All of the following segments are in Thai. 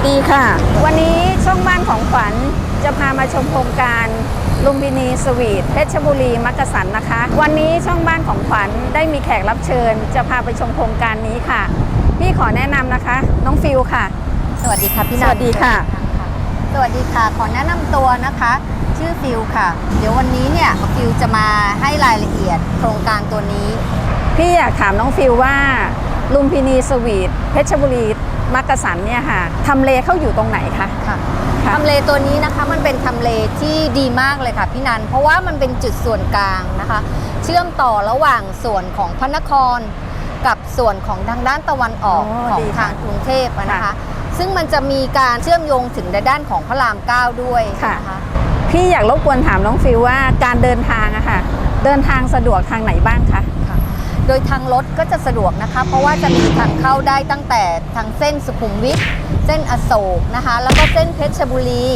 สดีค่ะ วันนี้ช่องบ้านของขวัญจะพามาชมโครงการลุมพินีสวีทเพชรบุรีมักกะสันนะคะ วันนี้ช่องบ้านของขวัญได้มีแขกรับเชิญ จะพาไปชมโครงการนี้ค่ะ พี่ขอแนะนำนะคะ น้องฟิลค่ะ สวัสดีค่ะพี่สนันวัสดีค่ะ สวัสดีค่ะ ขอแนะนำตัวนะคะ ชื่อฟิลค่ะ เดี๋ยววันนี้เนี่ยฟิลจะมาให้รายละเอียดโครงการตัวนี้ พี่อยากถามน้องฟิลว่าลุมพินีสวีทเพชรบุรี มักกะสันเนี่ยค่ะทำเลเข้าอยู่ตรงไหนคะ ค่ะค่ะทำเลตัวนี้นะคะมันเป็นทำเลที่ดีมากเลยค่ะพี่นัน เพราะว่ามันเป็นจุดส่วนกลางนะคะ เชื่อมต่อระหว่างส่วนของพระนคร กับส่วนของทางด้านตะวันออกอ๋อของดีทาค่ะงกรุงเทพอะนะคะ ค่ะซึ่งมันจะมีการเชื่อมโยงถึงในด้านของพระรามเก้าด้วยค่ะ นะคะ พี่อยากรบกวนถามน้องฟิลว่าการเดินทางอะค่ะ เดินทางสะดวกทางไหนบ้างคะค่ะ โดยทางรถก็จะสะดวกนะคะเพราะว่าจะมีทางเข้าได้ตั้งแต่ทางเส้นสุขุมวิทเส้นอโศกนะคะ แล้วก็เส้นเพชรบุรี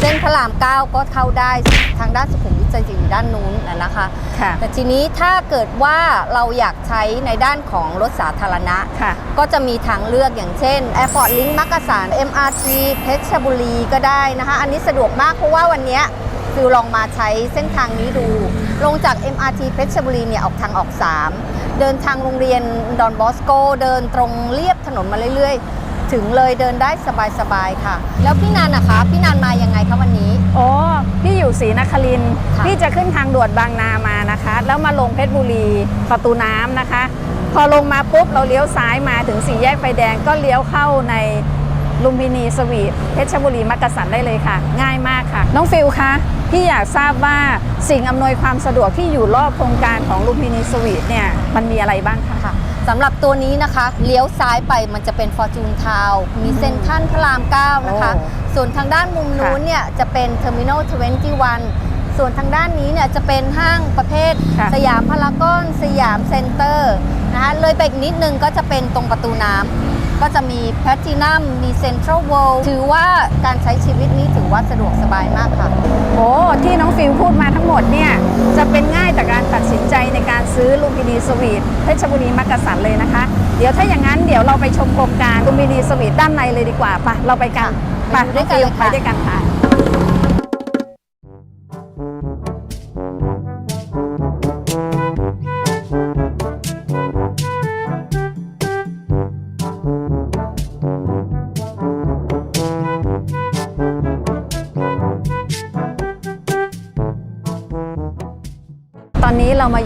เส้นพระรามเก้าก็เข้าได้ทางด้านสุขุมวิทจะอยู่ด้านนู้นนะนะคะค่ะแต่ทีนี้ถ้าเกิดว่าเราอยากใช้ในด้านของรถสาธารณะค่ะก็จะมีทางเลือกอย่างเช่น Airport Link มักกะสัน MRT เพชรบุรีก็ได้นะคะ อันนี้สะดวกมากเพราะว่าวันเนี้ยฟิลลองมาใช้เส้นทางนี้ดู ลงจาก MRT เพชรบุรีเนี่ยออกทางออก 3 เดินทางโรงเรียนดอนบอสโก เดินตรงเรียบถนนมาเรื่อยๆ ถึงเลยเดินได้สบายๆค่ะ แล้วพี่นันนะคะ พี่นันมายังไงคะวันนี้ โอ้พี่อยู่ศรีนครินทร์ค่ะ พี่จะขึ้นทางด่วนบางนามานะคะ แล้วมาลงเพชรบุรีประตูน้ำนะคะ พอลงมาปุ๊บเราเลี้ยวซ้ายมาถึงสี่แยกไฟแดงก็เลี้ยวเข้าในลุมพินีสวีทเพชรบุรีมักกะสันได้เลยค่ะ ง่ายมากค่ะ น้องฟิลคะ พี่อยากทราบว่าสิ่งอำนวยความสะดวกที่อยู่รอบโครงการของลุมพินีสวีทเนี่ยมันมีอะไรบ้างคะ ค่ะสำหรับตัวนี้นะคะ เลี้ยวซ้ายไปมันจะเป็นฟอร์จูนทาวมีเซ็นทรัลพระราม 9 นะคะ โอ้ส่วนทางด้านมุมนู้นเนี่ยจะเป็นเทอร์มินอล21 ส่วนทางด้านนี้เนี่ยจะเป็นห้างประเภท ค่ะ สยามพารากอนสยามเซ็นเตอร์นะคะเลยไปอีกนิดนึงก็จะเป็นตรงประตูน้ำ ก็จะมีแพ t ตินัมมีเซ็นทรัลเวิลด์ถือว่าการใช้ชีวิตนี้ถือว่าสะดวกสบายมากค่ะ โอ้ที่น้องฟิลพูดมาทั้งหมดเนี่ย จะเป็นง่ายต่อการตัดสินใจในการซื้อลุมพินีสวีทเพชรบุรีมักกะสันเลยนะคะ เดี๋ยวถ้าอย่างนั้นเดี๋ยวเราไปชมโครงการลุมพินีสวีทด้านในเลยดีกว่าไปะเราไปกันไปไปด้วยกันเลยไปค่ะด้วยกันค่ะ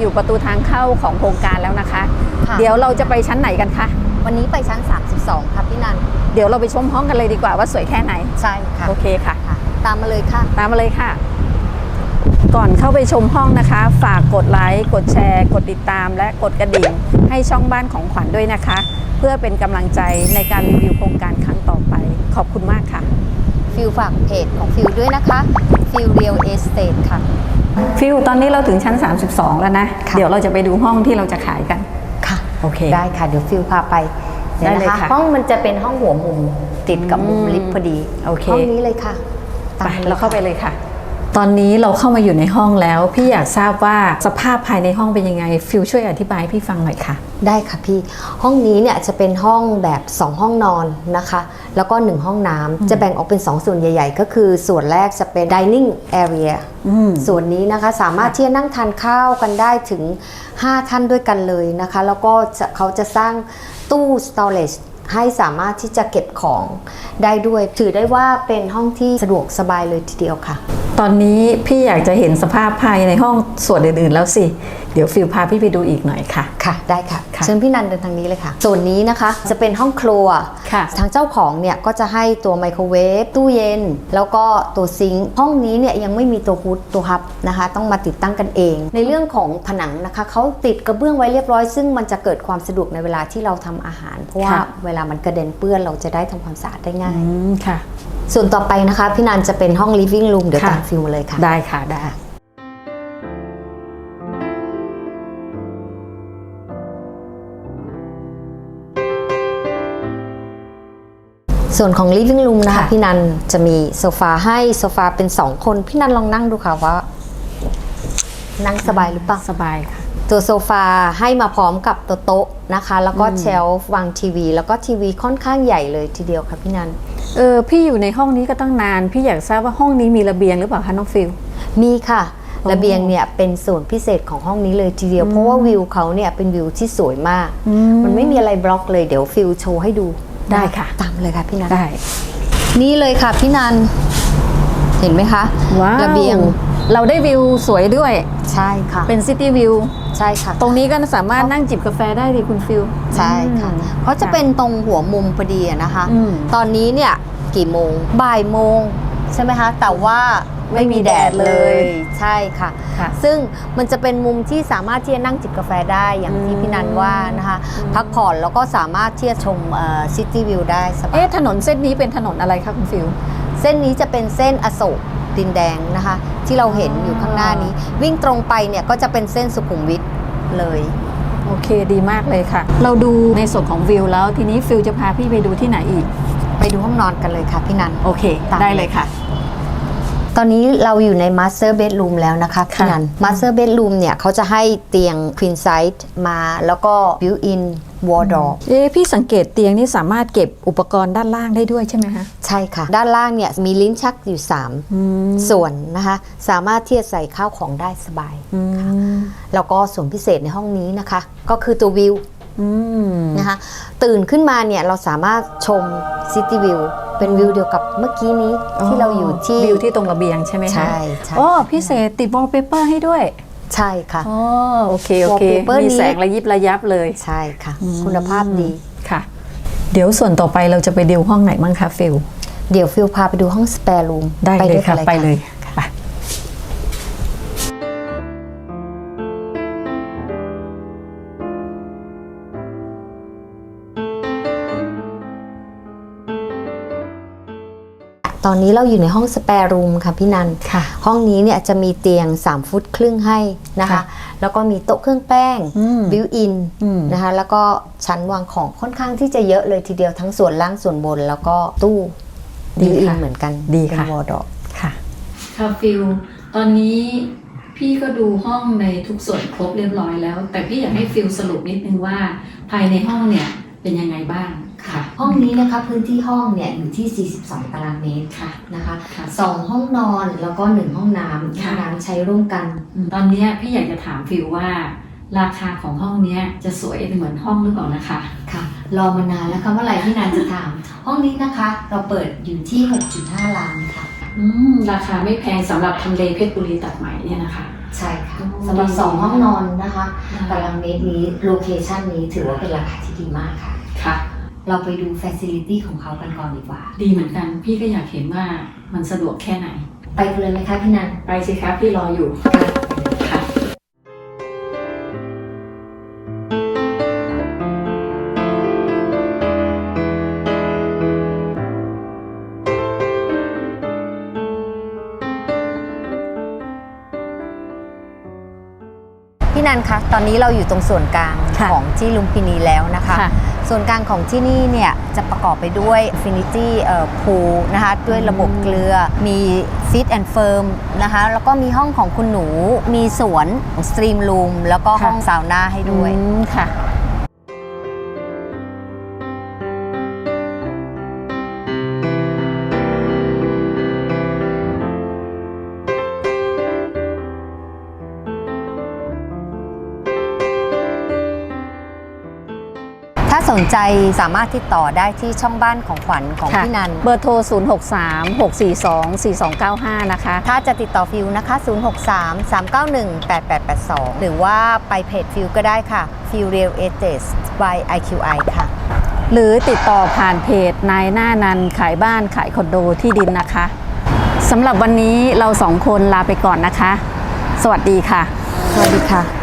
อนนี้เรามาอยู่ประตูทางเข้าของโครงการแล้วนะคะ ค่ะ เดี๋ยวเราจะไปชั้นไหนกันคะ วันนี้ไปชั้น 32 ค่ะพี่นันเดี๋ยวเราไปชมห้องกันเลยดีกว่าว่าสวยแค่ไหน ใช่ค่ะโอเคค่ะ ค่ะ ตามมาเลยค่ะ ตามมาเลยค่ะ ก่อนเข้าไปชมห้องนะคะ ฝากกดไลค์ กดแชร์ กดติดตาม และกดกระดิ่ง ให้ช่องบ้านของขวัญด้วยนะคะ เพื่อเป็นกำลังใจในการรีวิวโครงการครั้งต่อไป ขอบคุณมากค่ะ ฟิลฝากเพจของฟิลด้วยนะคะ ฟิลเรียลเอสเตทค่ะ ฟิวตอนนี้เราถึงชั้น 32 แล้วนะค่ะเดี๋ยวเราจะไปดูห้องที่เราจะขายกันค่ะโอเคได้ค่ะเดี๋ยวฟิลพาไปได้เลยนค่ะห้องมันจะเป็นห้องหัวมุมติดกับมุมอืมลิฟต์พอดีโอเคห้องนี้เลยค่ะไปตมมลยเราเข้าไปเลยค่ะ ตอนนี้เราเข้ามาอยู่ในห้องแล้ว พี่อยากทราบว่าสภาพภายในห้องเป็นยังไง ฟิวช่วยอธิบายให้พี่ฟังหน่อยค่ะ ได้ค่ะพี่ ห้องนี้เนี่ยจะเป็นห้องแบบ 2 ห้องนอนนะคะ แล้วก็ 1 ห้องน้ำจะแบ่งออกเป็น 2 ส่วนใหญ่ ๆ ก็คือส่วนแรกจะเป็น dining area อืม ส่วนนี้นะคะสามารถที่จะนั่งทานข้าวกันได้ถึง 5 ท่านด้วยกันเลยนะคะ แล้วก็จะเขาจะสร้างตู้ storage ให้สามารถที่จะเก็บของได้ด้วย ถือได้ว่าเป็นห้องที่สะดวกสบายเลยทีเดียวค่ะ ตอนนี้พี่อยากจะเห็นสภาพภายในห้องส่วนอื่นๆแล้วสิ เดี๋ยวฟิวพาพี่ไปดูอีกหน่อยค่ะ ค่ะ ได้ค่ะ ค่ะเชิญพี่นันเดินทางนี้เลยค่ะ ส่วนนี้นะคะจะเป็นห้องครัว ค่ะทางเจ้าของเนี่ยก็จะให้ตัวไมโครเวฟตู้เย็น แล้วก็ตัวซิงค์ห้องนี้เนี่ยยังไม่มีตัวฮูดตัวฮับนะคะ ต้องมาติดตั้งกันเอง ในเรื่องของผนังนะคะเขาติดกระเบื้องไว้เรียบร้อย ซึ่งมันจะเกิดความสะดวกในเวลาที่เราทำอาหาร เพราะว่าค่ะ เวลามันกระเด็นเปื้อนเราจะได้ทำความสะอาดได้ง่าย อืมค่ะ ส่วนต่อไปนะคะพี่นันจะเป็นห้อง living room เดี๋ยวค่ะ ตามฟิลมาเลยค่ะ ได้ค่ะได้ ส่วนของ living room นะคะ ค่ะ พี่นันจะมีโซฟาให้โซฟาเป็น2คน พี่นันลองนั่งดูค่ะว่า นั่งสบายหรือเปล่า สบายค่ะ ตัวโซฟาให้มาพร้อมกับตัวโต๊ะนะคะ แล้วก็เชลฟ์วางทีวี แล้วก็ทีวีค่อนข้างใหญ่เลยทีเดียวค่ะพี่นัน เออพี่อยู่ในห้องนี้ก็ตั้งนาน พี่อยากทราบว่าห้องนี้มีระเบียงหรือเปล่าคะน้องฟิล มีค่ะ โอ้ระเบียงเนี่ยเป็นส่วนพิเศษของห้องนี้เลยทีเดียว เพราะว่าวิวเขาเนี่ยเป็นวิวที่สวยมาก อืม มันไม่มีอะไรบล็อกเลยเดี๋ยวฟิลโชว์ให้ดู ได้ค่ะ ตามเลยค่ะพี่นันได้ นี่เลยค่ะพี่นัน เห็นไหมคะว้าวระเบียง เราได้วิวสวยด้วย ใช่ค่ะ เป็นซิตี้วิว ใช่ค่ะ ตรงนี้ก็สามารถนั่งจิบกาแฟได้ดิคุณฟิลใช่ค่ะ อืมเขาจะเป็นตรงหัวมุมพอดีอะนะคะ อืม ตอนนี้เนี่ยกี่โมง บ่ายโมง ใช่ไหมคะ แต่ว่า ไม่มีแดดเลย ใช่ค่ะ ค่ะซึ่งมันจะเป็นมุมที่สามารถที่จะนั่งจิบกาแฟได้อย่างที่พี่นันว่านะคะพักผ่อนแล้วก็สามารถที่จะชมซิตี้วิวได้สบาย เอ๊ะถนนเส้นนี้เป็นถนนอะไรคะคุณฟิลเส้นนี้จะเป็นเส้นอโศกดินแดงนะคะ ที่เราเห็นอยู่ข้างหน้านี้ วิ่งตรงไปเนี่ยก็จะเป็นเส้นสุขุมวิทเลย โอเคดีมากเลยค่ะ เราดูในส่วนของวิวแล้วทีนี้ฟิลจะพาพี่ไปดูที่ไหนอีก ไปดูห้องนอนกันเลยค่ะพี่นัน โอเค ตาม ได้เลยค่ะต อนนี้เราอยู่ใน Master Bedroom แล้วนะคะพี่ค่ะนัน Master Bedroom เนี่ยเขาจะให้เตียง Queen Size มาแล้วก็ Built-in Wardrobe เอ๊ะพี่สังเกตเตียงนี่สามารถเก็บอุปกรณ์ด้านล่างได้ด้วยใช่ไหมคะใช่ค่ะ ด้านล่างเนี่ยมีลิ้นชักอยู่อืม3ส่วนนะคะ สามารถที่จะใส่ข้าวของได้สบายอืมแล้วก็ส่วนพิเศษในห้องนี้นะคะ ก็คือตัววิวอืมนะคะตื่นขึ้นมาเนี่ยเราสามารถชม City View เป็นวิวเดียวกับเมื่อกี้นี้ที่เราอยู่ที่วิวที่ตรงระเบียงใช่ไหมคะใช่ใช่โอ้พิเศษติดวอลเปเปอร์ให้ด้วย ใช่ค่ะอ๋อโอเคโอเค Wallpaper มีนี้แสงระยิบระยับเลยใช่ค่ะ คุณภาพดีค่ะ เดี๋ยวส่วนต่อไปเราจะไปดิวห้องไหนบ้างคะฟิลเดี๋ยวฟิลพาไปดูห้องสเปร์รูมได้เลยค่ะไปเลย ตอนนี้เราอยู่ในห้องสเปร์รูมค่ะพี่นันค่ะห้องนี้เนี่ยจะมีเตียง 3 ฟุตครึ่งให้นะคะค่ะแล้วก็มีโต๊ะเครื่องแป้งอืมบิวอินอืมนะคะแล้วก็ชั้นวางของค่อนข้างที่จะเยอะเลยทีเดียวทั้งส่วนล่างส่วนบน แล้วก็ตู้ดีบิวอินค่ะเหมือนกันดีเป็นค่ะวอร์ดรอปค่ะค่ะฟิลตอนนี้พี่ก็ดูห้องในทุกส่วนครบเรียบร้อยแล้ว แต่พี่อยากให้ฟิลสรุปนิดนึงว่าภายในห้องเนี่ยเป็นยังไงบ้าง ค่ะ ห้องนี้นะคะพื้นที่ห้องเนี่ยอยู่ที่ 42 ตารางเมตรค่ะนะคะค่ะ สองห้องนอนแล้วก็หนึ่งห้องน้ำห้ค่ะ องน้ำใช้ร่วมกันอืมตอนเนี้ยพี่อยากจะถามฟิลว่า ราคาของห้องเนี้ยจะสวยเหมือนห้องหรือเปล่านะคะ ค่ะรอมานานแล้วค่ะเมื่อไหร่ที่นานจะถาม ห้องนี้นะคะเราเปิดอยู่ที่ 6.5 ล้านค่ะ อืมราคาไม่แพงสำหรับทำเลเพชรบุรีตัดใหม่เนี่ยนะคะ ใช่ค่ะโอ้สำหรับดีสองมากห้องนอนนะคะตารางเมตรนี้โลเคชันนี้ถือว่าเป็นราคาที่ดีมากค่ะ ค่ะ เราไปดูฟ a ซิลิตี้ของเขากันก่อนดีกว่า ดีเหมือนกัน พี่ก็อยากเห็นว่ามันสะดวกแค่ไหน ไปกันเลยไหมคะพี่นันไปสิครับพี่รออยู่ นันคะตอนนี้เราอยู่ตรงส่วนกลางค่ะของที่ลุมพินีแล้วนะคะค่ะส่วนกลางของที่นี่เนี่ยจะประกอบไปด้วย Infinity เอ่อ Pool นะคะด้วยระบบเกลือมี Fit and Firm นะคะแล้วก็มีห้องของคุณหนูมีสวน Stream Room แล้วก็ค่ะห้องซาวน่าให้ด้วยอืมค่ะ สนใจสามารถติดต่อได้ที่ช่องบ้านของขวัญของค่ะพี่นัน เบอร์โทร 0 6 3 6 4 2 4 2 9 5 นะคะ ถ้าจะติดต่อฟิวนะคะ 063 391 8882 หรือว่าไปเพจฟิวก็ได้ค่ะ ฟิว Real Estate by IQI ค่ะ หรือติดต่อผ่านเพจนายหน้านันขายบ้านขายคอนโดที่ดินนะคะสำหรับวันนี้เราสองคนลาไปก่อนนะคะ สวัสดีค่ะ สวัสดีค่ะ